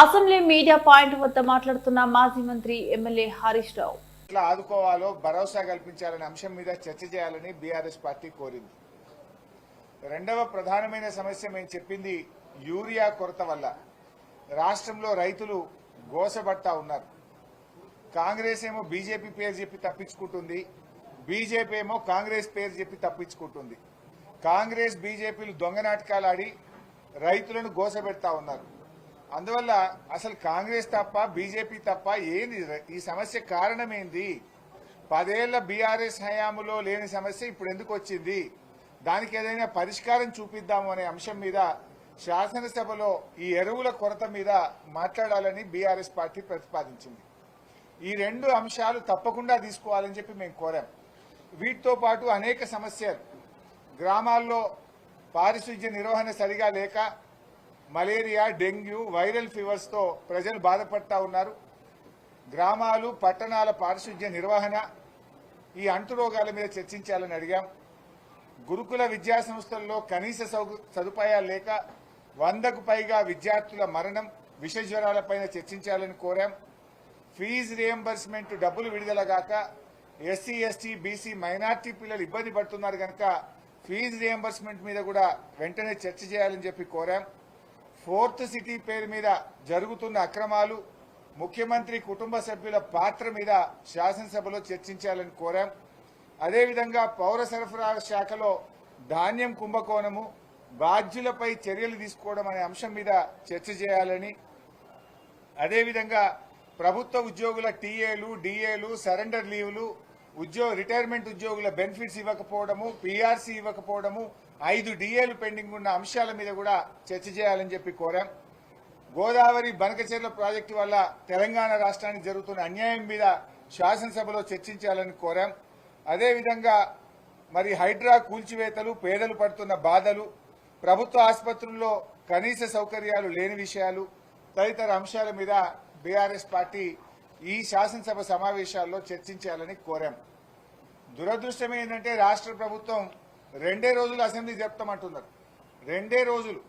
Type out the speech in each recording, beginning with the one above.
Assembly media point వద్ద మాట్లాడుతున్న మాజీ మంత్రి ఎమ్మెల్యే హరీష్ రావు. ఎట్లా ఆదుకోవాలో భరోసా కల్పించాలనే అంశం మీద చర్చ చేయాలని బీఆర్ఎస్ పార్టీ కోరింది. రెండవ ప్రధానమైన సమస్య మేము చెప్పింది యూరియా కొరత వల్ల. రాష్ట్రంలో రైతులు గోసబడతా ఉన్నారు. కాంగ్రెస్ ఏమో బీజేపీ పేరు చెప్పి తప్పించుకుంటుంది బీజేపీ ఏమో కాంగ్రెస్ పేరు చెప్పి తప్పించుకుంటుంది. కాంగ్రెస్ బీజేపీలు దొంగ నాటకాలు ఆడి రైతులను గోసబెడతా ఉన్నారు. అందువల్ల అసలు కాంగ్రెస్ తప్ప బీజేపీ తప్ప ఏంది? ఈ సమస్య కారణమేంది? పదేళ్ళ బీఆర్ఎస్ హయాములో లేని సమస్య ఇప్పుడు ఎందుకు వచ్చింది? దానికి ఏదైనా పరిష్కారం చూపిద్దాము అనే అంశం మీద శాసనసభలో ఈ ఎరువుల కొరత మీద మాట్లాడాలని బీఆర్ఎస్ పార్టీ ప్రతిపాదించింది. ఈ రెండు అంశాలు తప్పకుండా తీసుకోవాలని చెప్పి మేము కోరాం. వీటితో పాటు అనేక సమస్యలు. గ్రామాల్లో పారిశుధ్య నిర్వహణ సరిగా లేక మలేరియా డెంగ్యూ వైరల్ ఫీవర్స్తో ప్రజలు బాధపడతా ఉన్నారు. గ్రామాలు పట్టణాల పారిశుధ్య నిర్వహణ ఈ అంటు రోగాల మీద చర్చించాలని అడిగాం. గురుకుల విద్యా సంస్థల్లో కనీస సదుపాయాలు లేక వందకు పైగా విద్యార్థుల మరణం విష జ్వరాలపైన చర్చించాలని కోరాం. ఫీజు రియంబర్స్మెంట్ డబ్బులు విడుదల కాక ఎస్సీ ఎస్టీ బీసీ మైనార్టీ పిల్లలు ఇబ్బంది పడుతున్నారు కనుక ఫీజు రియంబర్స్మెంట్ మీద కూడా వెంటనే చర్చ చేయాలని చెప్పి కోరాం. ఫోర్త్ సిటీ పేరు మీద జరుగుతున్న అక్రమాలు ముఖ్యమంత్రి కుటుంబ సభ్యుల పాత్ర మీద శాసనసభలో చర్చించాలని కోరాం. అదేవిధంగా పౌర సరఫరా శాఖలో ధాన్యం కుంభకోణము బాధ్యులపై చర్యలు తీసుకోవడం అనే అంశం మీద చర్చ చేయాలని అదేవిధంగా ప్రభుత్వ ఉద్యోగుల టీఏలు డిఏలు సరెండర్ లీవ్లు ఉద్యోగ రిటైర్మెంట్ ఉద్యోగుల బెనిఫిట్స్ ఇవ్వకపోవడము పీఆర్సీ ఇవ్వకపోవడము ఐదు డిఏలు పెండింగ్ ఉన్న అంశాల మీద కూడా చర్చ చేయాలని చెప్పి కోరాం. గోదావరి బనకచెర్ల ప్రాజెక్టు వల్ల తెలంగాణ రాష్ట్రానికి జరుగుతున్న అన్యాయం మీద శాసనసభలో చర్చించాలని కోరాం. అదేవిధంగా మరి హైడ్రా కూల్చివేతలు పేదలు పడుతున్న బాధలు ప్రభుత్వ ఆసుపత్రుల్లో కనీస సౌకర్యాలు లేని విషయాలు తదితర అంశాల మీద బీఆర్ఎస్ పార్టీ ఈ శాసనసభ సమావేశాల్లో చర్చించాలని కోరాం. దురదృష్టం ఏంటంటే రాష్ట్ర ప్రభుత్వం రెండే రోజులు అసెంబ్లీ చెప్తామంటున్నారు రెండే రోజులు.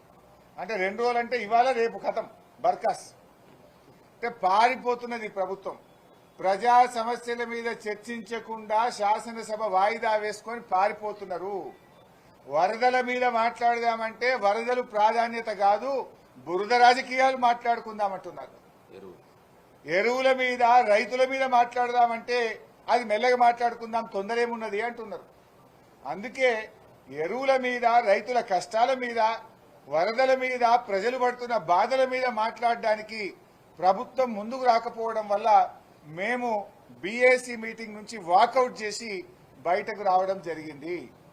అంటే రెండు రోజులు అంటే ఇవాళ రేపు కథం బర్కాస్. అంటే పారిపోతున్నది ప్రభుత్వం. ప్రజా సమస్యల మీద చర్చించకుండా శాసనసభ వాయిదా వేసుకొని పారిపోతున్నారు. వరదల మీద మాట్లాడదామంటే వరదలు ప్రాధాన్యత కాదు బురద రాజకీయాలు మాట్లాడుకుందామంటున్నారు. ఎరువుల మీద రైతుల మీద మాట్లాడదామంటే అది మెల్లగా మాట్లాడుకుందాం తొందర ఏమున్నది అంటున్నారు. అందుకే ఎరువుల మీద రైతుల కష్టాల మీద వరదల మీద ప్రజలు పడుతున్న బాధల మీద మాట్లాడడానికి ప్రభుత్వం ముందుకు రాకపోవడం వల్ల మేము బీఏసీ మీటింగ్ నుంచి వాకౌట్ చేసి బయటకు రావడం జరిగింది.